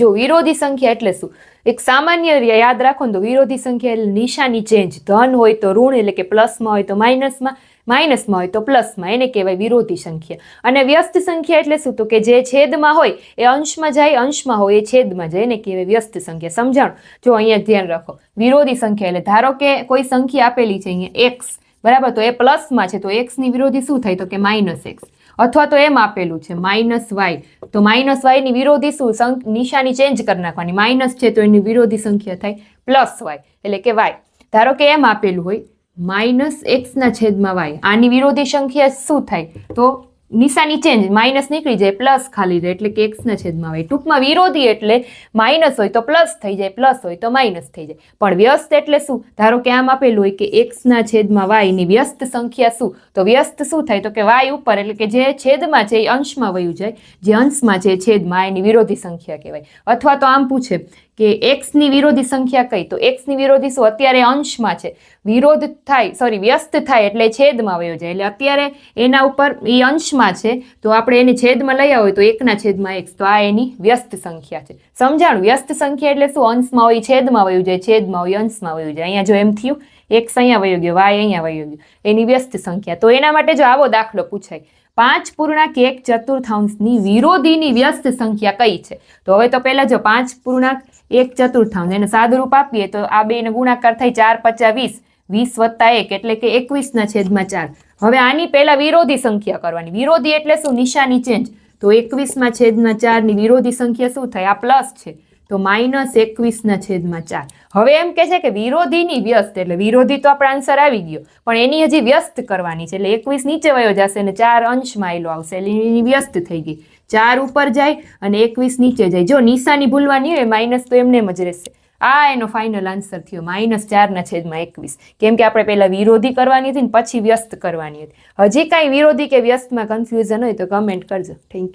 જો વિરોધી સંખ્યા એટલે શું? એક સામાન્ય યાદ રાખો ને તો વિરોધી સંખ્યા એટલે નિશાની ચેન્જ ધન હોય તો ઋણ એટલે કે પ્લસમાં હોય તો માઇનસમાં માઇનસમાં હોય તો પ્લસમાં એને કહેવાય વિરોધી સંખ્યા. અને વ્યસ્ત સંખ્યા એટલે શું? તો કે જે છેદમાં હોય એ અંશમાં જાય, અંશમાં હોય એ છેદમાં જાય. એને કહેવાય વ્યસ્ત સંખ્યા. સમજાણું? જો અહીંયા ધ્યાન રાખો. વિરોધી સંખ્યા એટલે ધારો કે કોઈ સંખ્યા આપેલી છે અહીંયા એક્સ બરાબર? તો એ પ્લસમાં છે. તો એક્સની વિરોધી શું થાય? તો કે માઇનસ એક્સ અથવા તો એમ આપેલું છે માઇનસ વાય તો માઇનસ વાયની વિરોધી શું નિશાની ચેન્જ કરી નાખવાની. માઇનસ છે તો એની વિરોધી સંખ્યા થાય પ્લસ વાય એટલે કે વાય ધારો કે એમ આપેલું હોય માઇનસ એક્સના છેદમાં વાય આની વિરોધી સંખ્યા શું થાય? તો નિશાની ચેન્જ માઇનસ નીકળી જાય પ્લસ ખાલી રહે, એટલે કે એક્સના છેદમાં આવે. ટૂંકમાં વિરોધી એટલે માઇનસ હોય તો પ્લસ થઈ જાય પ્લસ હોય તો માઇનસ થઈ જાય. પણ વ્યસ્ત એટલે શું? ધારો કે આમ આપેલું હોય કે એક્સના છેદમાં વાયની વ્યસ્ત સંખ્યા શું? તો વ્યસ્ત શું થાય? તો કે વાય ઉપર, એટલે કે જે છેદમાં છે એ અંશમાં વયું જાય. જે અંશમાં છે છેદમાં એની વિરોધી સંખ્યા કહેવાય. અથવા તો આમ પૂછે કે એક્સની વિરોધી સંખ્યા કઈ? તો એક્સની વિરોધી શું? અત્યારે અંશમાં છે. વિરોધ થાય સોરી વ્યસ્ત થાય એટલે છેદમાં વયો જાય. એટલે અત્યારે એના ઉપર એ અંશમાં છે, તો આપણે એને છેદમાં લઈ હોય તો એકના છેદમાં એક, તો આ એની વ્યસ્ત સંખ્યા છે. સમજાણું? વ્યસ્ત સંખ્યા એટલે શું? અંશમાં હોય છેદમાં વયું જાય, છેદમાં હોય અંશમાં વયું જાય. અહીંયા જો એમ થયું એક્સ અહીંયા વયો ગયો, વાય અહીંયા વયો ગયો. એની વ્યસ્ત સંખ્યા. તો એના માટે જો આવો દાખલો પૂછાય. પાંચ પૂર્ણાંક એક ચતુર્થાંશની વિરોધીની વ્યસ્ત સંખ્યા કઈ છે? તો હવે તો પહેલા જો પાંચ પૂર્ણાંક એક ચતુર્થાંશ, એને સાદુરૂપ આપીએ તો આ બેને ગુણાકાર થાય ચાર પચાસ વીસ. વીસ વત્તા એક એટલે કે એકવીસના છેદમાં ચાર. હવે આની પહેલા વિરોધી સંખ્યા કરવાની. વિરોધી એટલે શું? નિશાની ચેન્જ તો એકવીસમાં છેદમાં ચારની વિરોધી સંખ્યા શું થાય આ પ્લસ છે. તો માઇનસ એકવીસના છેદમાં ચાર. હવે એમ કે છે કે વિરોધીની વ્યસ્ત, એટલે વિરોધી તો આપણો આન્સર આવી ગયો. પણ એની હજી વ્યસ્ત કરવાની છે, એટલે એકવીસ નીચે વયો જશે અને ચાર અંશમાં એલો આવશે. એટલે એની વ્યસ્ત થઈ ગઈ. ચાર ઉપર જાય અને એકવીસ નીચે જાય. જો નિશાની ભૂલવાની હોય માઇનસ તો એમને એમ જ રહેશે. આ એનો ફાઇનલ આન્સર થયો. માઇનસ ચારના છેદમાં એકવીસ. કેમ કે આપણે પહેલાં વિરોધી કરવાની હતી ને પછી વ્યસ્ત કરવાની હતી. હજી કાંઈ વિરોધી કે વ્યસ્તમાં કન્ફ્યુઝન હોય તો કમેન્ટ કરજો. Thank you